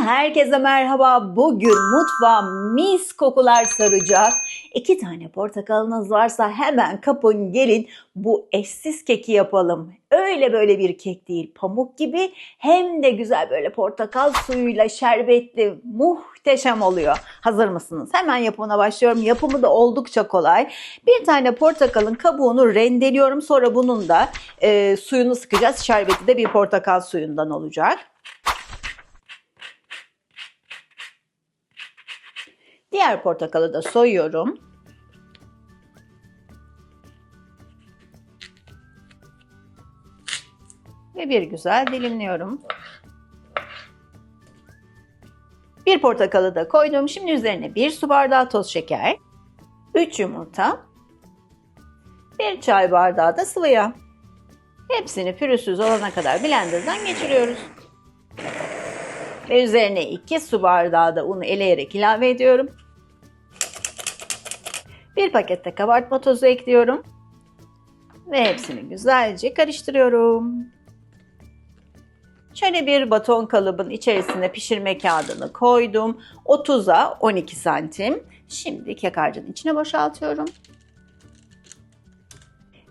herkese merhaba. Bugün mutfağım mis kokular saracak. İki tane portakalınız varsa hemen kapın gelin bu eşsiz keki yapalım. Öyle böyle bir kek değil pamuk gibi hem de güzel böyle portakal suyuyla şerbetli muhteşem oluyor. Hazır mısınız? Hemen yapımına başlıyorum. Yapımı da oldukça kolay. Bir tane portakalın kabuğunu rendeliyorum. Sonra bunun da e, suyunu sıkacağız. Şerbeti de bir portakal suyundan olacak. Diğer portakalı da soyuyorum. Ve bir güzel dilimliyorum. Bir portakalı da koydum. Şimdi üzerine bir su bardağı toz şeker, 3 yumurta, bir çay bardağı da sıvı yağ. Hepsini pürüzsüz olana kadar blenderdan geçiriyoruz. Ve üzerine 2 su bardağı da unu eleyerek ilave ediyorum. Bir pakette kabartma tozu ekliyorum. Ve hepsini güzelce karıştırıyorum. Şöyle bir baton kalıbın içerisine pişirme kağıdını koydum. 30'a 12 santim. Şimdi kek harcının içine boşaltıyorum.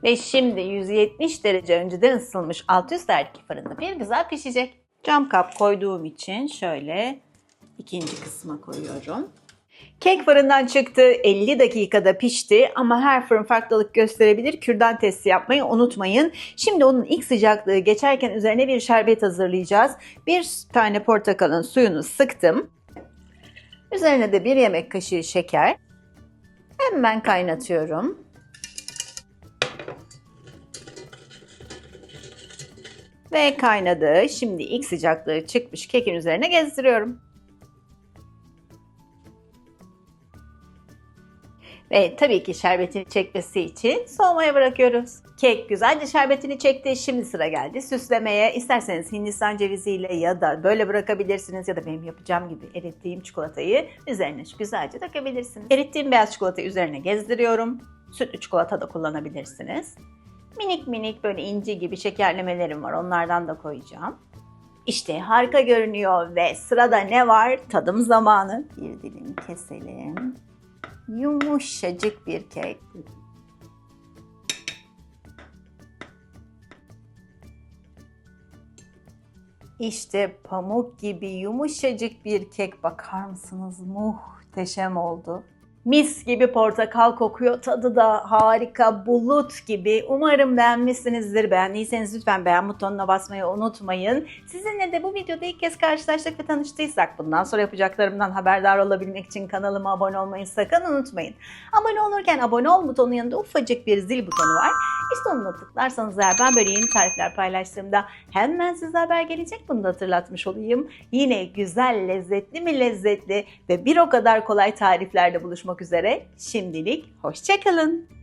Ve şimdi 170 derece önceden alt üst erkek fırında bir güzel pişecek. Cam kap koyduğum için şöyle ikinci kısma koyuyorum. Kek fırından çıktı, 50 dakikada pişti ama her fırın farklılık gösterebilir. Kürdan testi yapmayı unutmayın. Şimdi onun ilk sıcaklığı geçerken üzerine bir şerbet hazırlayacağız. Bir tane portakalın suyunu sıktım. Üzerine de bir yemek kaşığı şeker. Hemen kaynatıyorum. Ve kaynadı. Şimdi ilk sıcaklığı çıkmış kekin üzerine gezdiriyorum. Ve tabii ki şerbetini çekmesi için soğumaya bırakıyoruz. Kek güzelce şerbetini çekti. Şimdi sıra geldi süslemeye. İsterseniz Hindistan ceviziyle ya da böyle bırakabilirsiniz ya da benim yapacağım gibi erittiğim çikolatayı üzerine güzelce dökebilirsiniz. Erittiğim beyaz çikolatayı üzerine gezdiriyorum. Sütlü çikolata da kullanabilirsiniz. Minik minik böyle inci gibi şekerlemelerim var. Onlardan da koyacağım. İşte harika görünüyor ve sırada ne var? Tadım zamanı. Bir dilim keselim. Yumuşacık bir kek. İşte pamuk gibi yumuşacık bir kek bakar mısınız? Muhteşem oldu. Mis gibi portakal kokuyor. Tadı da harika, bulut gibi. Umarım beğenmişsinizdir. Beğendiyseniz lütfen beğen butonuna basmayı unutmayın. Sizinle de bu videoda ilk kez karşılaştık ve tanıştıysak bundan sonra yapacaklarımdan haberdar olabilmek için kanalıma abone olmayı sakın unutmayın. Abone olurken abone ol butonun yanında ufacık bir zil butonu var. İşte onu da tıklarsanız eğer ben böyle yeni tarifler paylaştığımda hemen size haber gelecek. Bunu da hatırlatmış olayım. Yine güzel, lezzetli mi lezzetli ve bir o kadar kolay tariflerde buluşmak üzere. Şimdilik hoşçakalın.